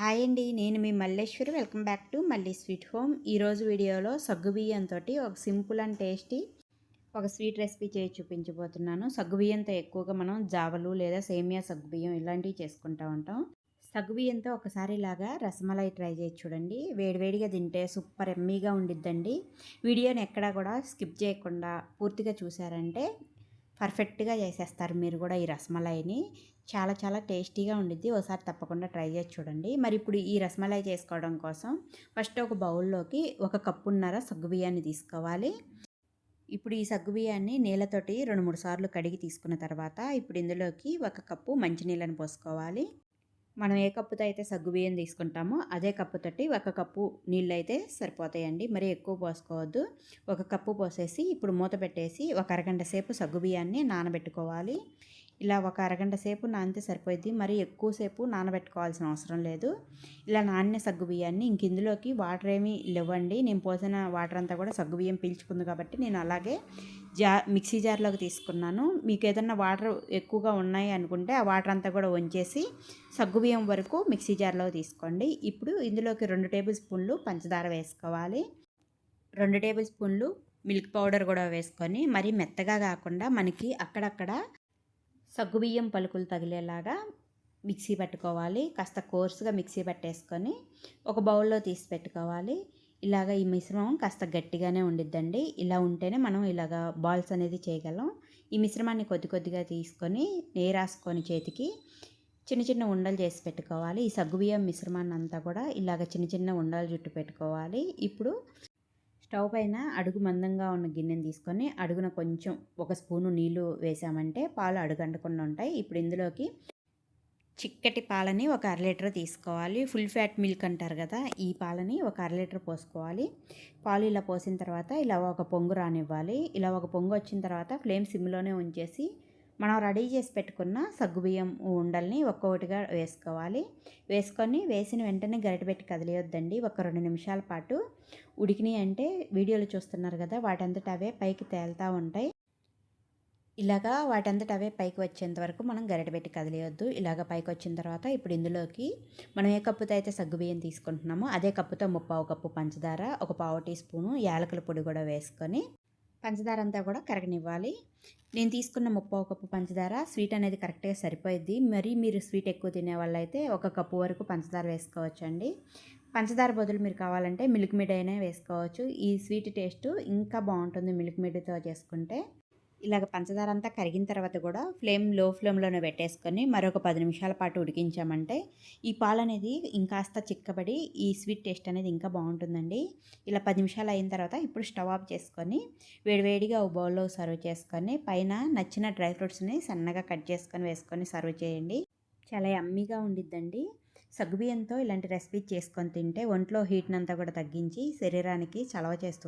Hi అండి నేను మీ మల్లేశ్వరి. వెల్కమ్ బ్యాక్ టు మళ్ళీ స్వీట్ హోమ్. ఈరోజు వీడియోలో సగ్గుబియ్యంతో ఒక సింపుల్ అండ్ టేస్టీ ఒక స్వీట్ రెసిపీ చేసి చూపించబోతున్నాను. సగ్గుబియ్యంతో ఎక్కువగా మనం జావలు లేదా సేమియా సగ్గుబియ్యం ఇలాంటివి చేసుకుంటూ ఉంటాం. సగ్గుబియ్యంతో ఒకసారి ఇలాగా రసమలై ట్రై చేసి చూడండి. వేడివేడిగా తింటే సూపర్ ఎమ్మీగా ఉండిద్దండి. వీడియోని ఎక్కడా కూడా స్కిప్ చేయకుండా పూర్తిగా చూసారంటే పర్ఫెక్ట్గా చేసేస్తారు మీరు కూడా ఈ రసమలైని. చాలా చాలా టేస్టీగా ఉండిద్ది. ఒకసారి తప్పకుండా ట్రై చేసి చూడండి. మరి ఇప్పుడు ఈ రసమలై చేసుకోవడం కోసం ఫస్ట్ ఒక బౌల్లోకి ఒక కప్పున్నర సగ్గుబియ్యాన్ని తీసుకోవాలి. ఇప్పుడు ఈ సగ్గుబియ్యాన్ని నీళ్ళతోటి రెండు మూడు సార్లు కడిగి తీసుకున్న తర్వాత ఇప్పుడు ఇందులోకి ఒక కప్పు మంచినీళ్ళని పోసుకోవాలి. మనం ఏ కప్పుతో అయితే సగ్గుబియ్యం తీసుకుంటామో అదే కప్పుతోటి ఒక కప్పు నీళ్ళు అయితే సరిపోతాయండి. మరి ఎక్కువ పోసుకోవద్దు. ఒక కప్పు పోసేసి ఇప్పుడు మూత పెట్టేసి ఒక అరగంట సేపు సగ్గుబియ్యాన్ని నానబెట్టుకోవాలి. ఇలా ఒక అరగంట సేపు నానితే సరిపోయింది మరి ఎక్కువసేపు నానబెట్టుకోవాల్సిన అవసరం లేదు. ఇలా నానిన సగ్గు బియ్యాన్ని ఇంక ఇందులోకి వాటర్ ఏమీ లేవండి. నేను పోసిన వాటర్ అంతా కూడా సగ్గు బియ్యం పీల్చుకుంది కాబట్టి నేను అలాగే జా మిక్సీ జార్లోకి తీసుకున్నాను. మీకు ఏదన్నా వాటర్ ఎక్కువగా ఉన్నాయి అనుకుంటే ఆ వాటర్ అంతా కూడా వంచేసి సగ్గుబియ్యం వరకు మిక్సీ జార్లో తీసుకోండి. ఇప్పుడు ఇందులోకి రెండు టేబుల్ స్పూన్లు పంచదార వేసుకోవాలి. రెండు టేబుల్ స్పూన్లు మిల్క్ పౌడర్ కూడా వేసుకొని మరీ మెత్తగా కాకుండా మనకి అక్కడక్కడ సగ్గుబియ్యం పలుకులు తగిలేలాగా మిక్సీ పెట్టుకోవాలి. కాస్త కోర్సుగా మిక్సీ పెట్టేసుకొని ఒక బౌల్లో తీసి పెట్టుకోవాలి. ఇలాగ ఈ మిశ్రమం కాస్త గట్టిగానే ఉండిద్దండి. ఇలా ఉంటేనే మనం ఇలాగ బాల్స్ అనేది చేయగలం. ఈ మిశ్రమాన్ని కొద్ది కొద్దిగా తీసుకొని నేరాసుకొని చేతికి చిన్న చిన్న ఉండలు చేసి పెట్టుకోవాలి. ఈ సగ్గుబియ్యం మిశ్రమాన్ని అంతా కూడా ఇలాగ చిన్న చిన్న ఉండలు జుట్టు పెట్టుకోవాలి. ఇప్పుడు స్టవ్ పైన అడుగు మందంగా ఉన్న గిన్నెని తీసుకొని అడుగున కొంచెం ఒక స్పూను నీళ్ళు వేసామంటే పాలు అడుగంటకుండా ఉంటాయి. ఇప్పుడు ఇందులోకి చిక్కటి పాలని ఒక అర లీటర్ తీసుకోవాలి. ఫుల్ ఫ్యాట్ మిల్క్ అంటారు కదా ఈ పాలని ఒక అర లీటర్ పోసుకోవాలి. పాలు ఇలా పోసిన తర్వాత ఇలా ఒక పొంగు రానివ్వాలి. ఇలా ఒక పొంగు వచ్చిన తర్వాత ఫ్లేమ్ సిమ్లోనే ఉంచేసి మనం రెడీ చేసి పెట్టుకున్న సగ్గుబియ్యం ఉండల్ని ఒక్కొక్కటిగా వేసుకోవాలి. వేసుకొని వేసిన వెంటనే గరిటె పెట్టి కదిలేయొద్దండి. ఒక రెండు నిమిషాల పాటు ఉడికినాయి అంటే వీడియోలు చూస్తున్నారు కదా వాటంతట అవే పైకి తేలుతూ ఉంటాయి. ఇలాగా వాటంతట అవే పైకి వచ్చేంత వరకు మనం గరిట పెట్టి కదిలేయొద్దు. ఇలాగ పైకి వచ్చిన తర్వాత ఇప్పుడు ఇందులోకి మనం ఏ కప్పుతో అయితే సగ్గుబియ్యం తీసుకుంటున్నామో అదే కప్పుతో ముప్పావు కప్పు పంచదార ఒక పావు టీ స్పూను యాలకుల పొడి కూడా వేసుకొని పంచదార అంతా కూడా కరగనివ్వాలి. నేను తీసుకున్న ముప్పై కప్పు పంచదార స్వీట్ అనేది కరెక్ట్గా సరిపోయిద్ది. మరి మీరు స్వీట్ ఎక్కువ తినే వాళ్ళైతే ఒక కప్పు వరకు పంచదార వేసుకోవచ్చు అండి పంచదార బదులు మీరు కావాలంటే మిల్క్ మీడ్ అయినా వేసుకోవచ్చు. ఈ స్వీట్ టేస్ట్ ఇంకా బాగుంటుంది మిల్క్ మీడ్తో చేసుకుంటే. ఇలాగ పంచదార అంతా కరిగిన తర్వాత కూడా ఫ్లేమ్లో ఫ్లేమ్లోనే పెట్టేసుకొని మరొక పది నిమిషాల పాటు ఉడికించామంటే ఈ పాలు అనేది ఇంకాస్త చిక్కబడి ఈ స్వీట్ టేస్ట్ అనేది ఇంకా బాగుంటుందండి. ఇలా పది నిమిషాలు అయిన తర్వాత ఇప్పుడు స్టవ్ ఆఫ్ చేసుకొని వేడివేడిగా ఒక బౌల్లో సర్వ్ చేసుకొని పైన నచ్చిన డ్రై ఫ్రూట్స్ని సన్నగా కట్ చేసుకొని వేసుకొని సర్వ్ చేయండి. చాలా అమ్మీగా ఉండిద్దండి. సగ్గుబియ్యంతో ఇలాంటి రెసిపీ చేసుకొని తింటే ఒంట్లో హీట్నంతా కూడా తగ్గించి శరీరానికి చలవ చేస్తుంది.